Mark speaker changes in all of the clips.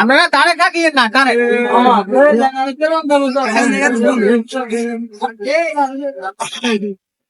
Speaker 1: আমরা তারে থাকি না কারে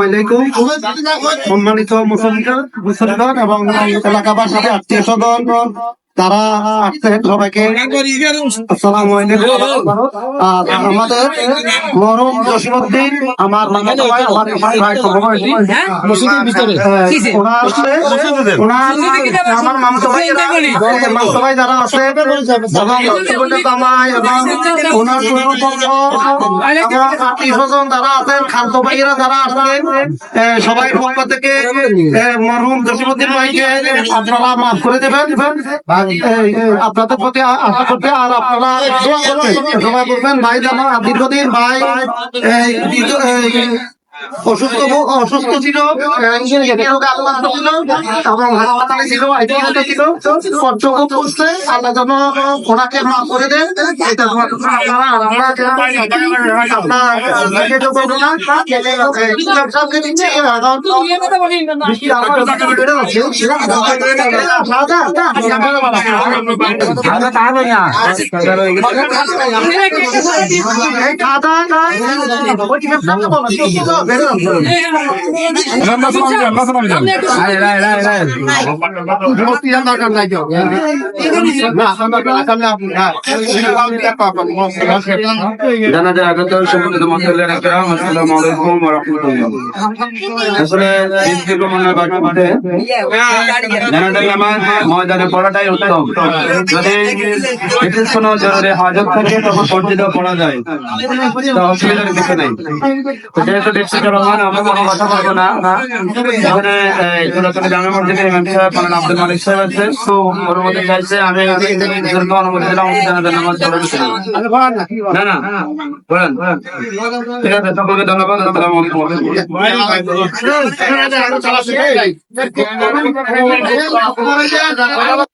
Speaker 2: আলাইকুম সম্মানিত মুসলমান মুসলমান এবং এলাকাবাসী আত্মীয় স্বজন তারা আসছেন সবাইকে। আসসালামু আর আমাদের মরম জসিমুদ্দিন আমার মামাতো ভাই আমার ভাই ভাই
Speaker 3: মসজিদের ভিতরে।
Speaker 2: আহ, ওনার ওনার আমার মামাতো ভাই মামাতো ভাই যারা আছে এবং এবং ওনার সুরকর্ম এবং আত্মীয় স্বজন যারা আছেন খাদ্য ভাইয়েরা যারা আছেন সবাই পক্ষ থেকে এ, মরহুম জসিমুদ্দিন ভাইকে আপনারা মাফ করে দেবেন। আপনাদের প্রতি আশা করতে আর আপনারা দোয়া করবেন ভাই যেন দীর্ঘদিন ভাই অসুস্থ অসুস্থ ছিল। ছিল এবং হাসপাতালে ছিল আইসিইউতে করছে আল্লাহ যেন ওনাকে মাফ করে দেন এটা দোয়া
Speaker 4: জানাজা আগত সম্মানিত নামাজ ময়দানে পড়াটাই উত্তম যদি জরুরি হাজত থাকে তখন পর্যন্ত পড়া যায় তো অসুবিধার কিছু নেই কথা বলব না এখানে জামে মসজিদের ইমাম সাহেব মানে আব্দুল মালিক সাহেব আছে তো ওর চাইছে আমি দীর্ঘ অনুমতি দিলাম জানাজার নামাজ পড়ে না না বলেন ঠিক আছে সকলকে ধন্যবাদ আসসালামু আলাইকুম